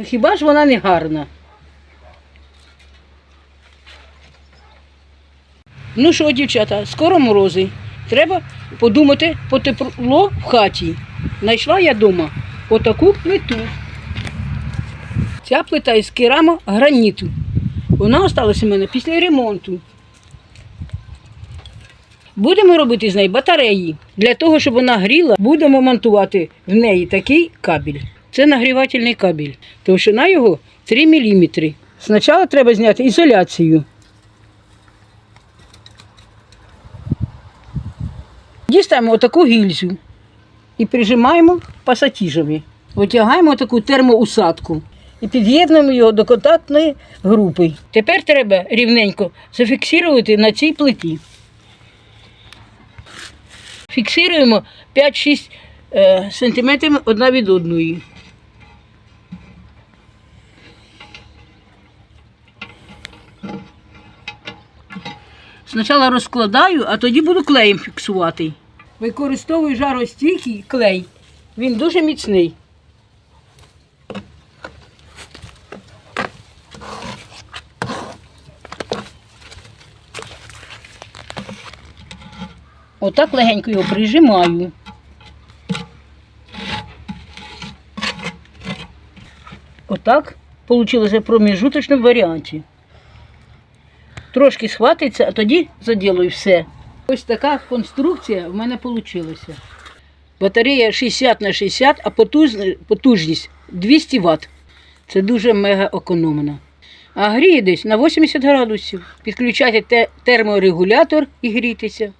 Ну хіба ж вона не гарна? Ну що, дівчата, скоро морози. Треба подумати по тепло в хаті. Знайшла я вдома отаку плиту. Ця плита із керамо граніту. Вона осталася у мене після ремонту. Будемо робити з неї батареї. Для того, щоб вона гріла, будемо монтувати в неї такий кабель. Це нагрівательний кабель. Товщина його 3 мм. Спочатку треба зняти ізоляцію. Дістаємо отаку гільзу і прижимаємо пасатіжами. Витягаємо таку термоусадку і під'єднуємо його до контактної групи. Тепер треба рівненько зафіксувати на цій плиті. Фіксуємо 5-6 е, сантиметрів одна від одної. Спочатку розкладаю, а тоді буду клеєм фіксувати. Використовую жаростійкий клей. Він дуже міцний. Отак легенько його прижимаю. Отак вийшло в проміжуточному варіанті. Трошки схватиться, а тоді заділую все. Ось така конструкція в мене вийшла. Батарея 60 на 60, а потужність 200 Вт. Це дуже мега економно. А гріє десь на 80 градусів. Підключайте терморегулятор і грійтеся.